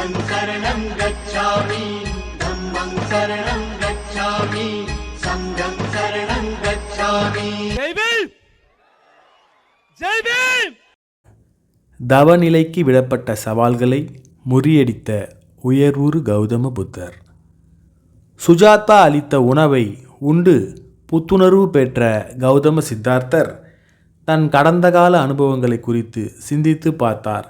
बुद्धं शरणं गच्छामि धम्मं शरणं गच्छामि सङ्घं शरणं गच्छामि ஜெய் பீம் ஜெய் பீம் தவநிலைக்கு விடப்பட்ட சவால்களை முறியடித்த உயர்வுறு கௌதம புத்தர் சுஜாதா அளித்த உணவை உண்டு புத்துணர்வு பெற்ற கௌதம சித்தார்த்தர் தன் கடந்த கால அனுபவங்களை குறித்து சிந்தித்து பார்த்தார்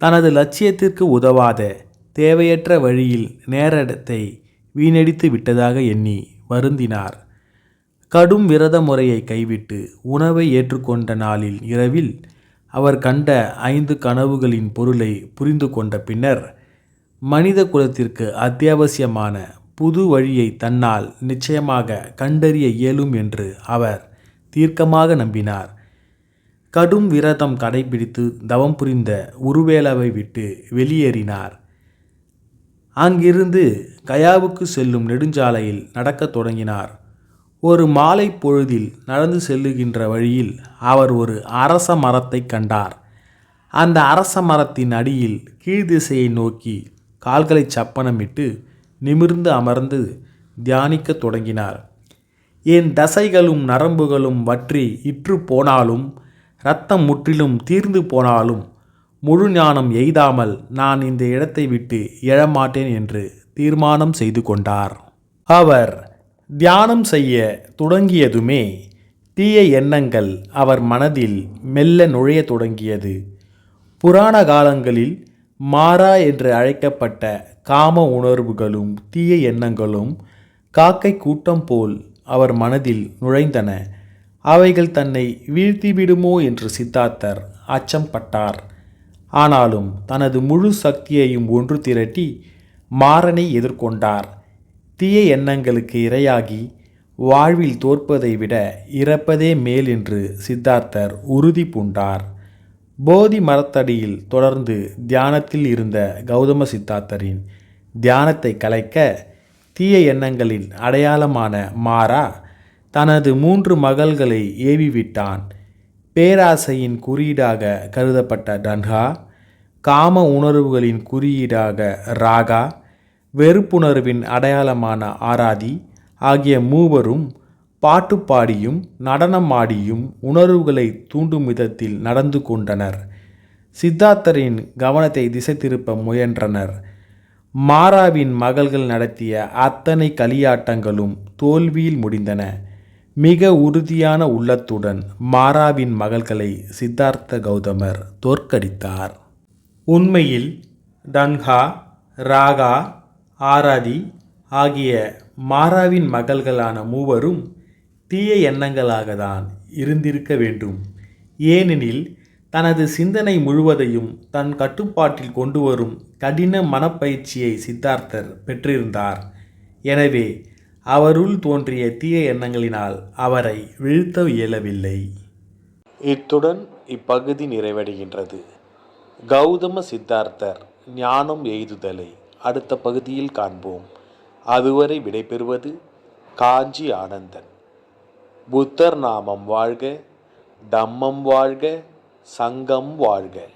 தனது லட்சியத்திற்கு உதவாத தேவையற்ற வழியில் நேரத்தை வீணடித்து விட்டதாக எண்ணி வருந்தினார். கடும் விரத முறையை கைவிட்டு உணவை ஏற்றுக்கொண்ட நாளில் இரவில் அவர் கண்ட ஐந்து கனவுகளின் பொருளை புரிந்து கொண்ட பின்னர் மனித குலத்திற்கு அத்தியாவசியமான புது வழியை தன்னால் நிச்சயமாக கண்டறிய இயலும் என்று அவர் தீர்க்கமாக நம்பினார். கடும் விரதம் கடைபிடித்து தவம் புரிந்த உருவேலவை விட்டு வெளியேறினார். அங்கிருந்து கயாவுக்கு செல்லும் நெடுஞ்சாலையில் நடக்கத் தொடங்கினார். ஒரு மாலை பொழுதில் நடந்து செல்லுகின்ற வழியில் அவர் ஒரு அரச மரத்தை கண்டார். அந்த அரச மரத்தின் அடியில் கீழ்திசையை நோக்கி கால்களை சப்பனமிட்டு நிமிர்ந்து அமர்ந்து தியானிக்கத் தொடங்கினார். என் தசைகளும் நரம்புகளும் வற்றி இற்று போனாலும் இரத்தம் முற்றிலும் தீர்ந்து போனாலும் முழு ஞானம் எய்தாமல் நான் இந்த இடத்தை விட்டு எழமாட்டேன் என்று தீர்மானம் செய்து கொண்டார். அவர் தியானம் செய்ய தொடங்கியதுமே தீய எண்ணங்கள் அவர் மனதில் மெல்ல நுழைய தொடங்கியது. புராண காலங்களில் மாறா என்று அழைக்கப்பட்ட காம உணர்வுகளும் தீய எண்ணங்களும் காக்கை கூட்டம் போல் அவர் மனதில் நுழைந்தன. அவைகள் தன்னை வீழ்த்திவிடுமோ என்று சித்தார்த்தர் அச்சம் பட்டார் ஆனாலும் தனது முழு சக்தியையும் ஒன்று திரட்டி மாறனை எதிர்கொண்டார். தீய எண்ணங்களுக்கு இரையாகி வாழ்வில் தோற்பதை விட இறப்பதே மேல் என்று சித்தார்த்தர் உறுதி பூண்டார். போதி மரத்தடியில் தொடர்ந்து தியானத்தில் இருந்த கௌதம சித்தார்த்தரின் தியானத்தை கலைக்க தீய எண்ணங்களின் அடையாளமான மாறா தனது மூன்று மகள்களை ஏவிவிட்டான். பேராசையின் குறியீடாக கருதப்பட்ட டன்ஹா காம உணர்வுகளின் குறியீடாக ராகா வெறுப்புணர்வின் அடையாளமான ஆராதி ஆகிய மூவரும் பாட்டு பாடியும் நடனமாடியும் உணர்வுகளை தூண்டும் விதத்தில் நடந்து கொண்டனர். சித்தார்த்தரின் கவனத்தை திசை திருப்ப முயன்றனர். மாராவின் மகள்கள் நடத்திய அத்தனை களியாட்டங்களும் தோல்வியில் முடிந்தன. மிக உறுதியான உள்ளத்துடன் மாராவின் மகள்களை சித்தார்த்த கௌதமர் தோற்கடித்தார். உண்மையில் டன்ஹா ராகா ஆராதி ஆகிய மாராவின் மகள்களான மூவரும் தீய எண்ணங்களாக தான் இருந்திருக்க வேண்டும். ஏனெனில் தனது சிந்தனை முழுவதையும் தன் கட்டுப்பாட்டில் கொண்டு வரும் கடின மனப்பயிற்சியை சித்தார்த்தர் பெற்றிருந்தார். எனவே அவருள் தோன்றிய தீய எண்ணங்களினால் அவரை வீழ்த்த இயலவில்லை. இத்துடன் இப்பகுதி நிறைவடைகின்றது. கௌதம சித்தார்த்தர் ஞானம் எய்துதலை அடுத்த பகுதியில் காண்போம். அதுவரை விடைபெறுவது காஞ்சி ஆனந்தன். புத்தர் நாமம் வாழ்க தம்மம் வாழ்க சங்கம் வாழ்க.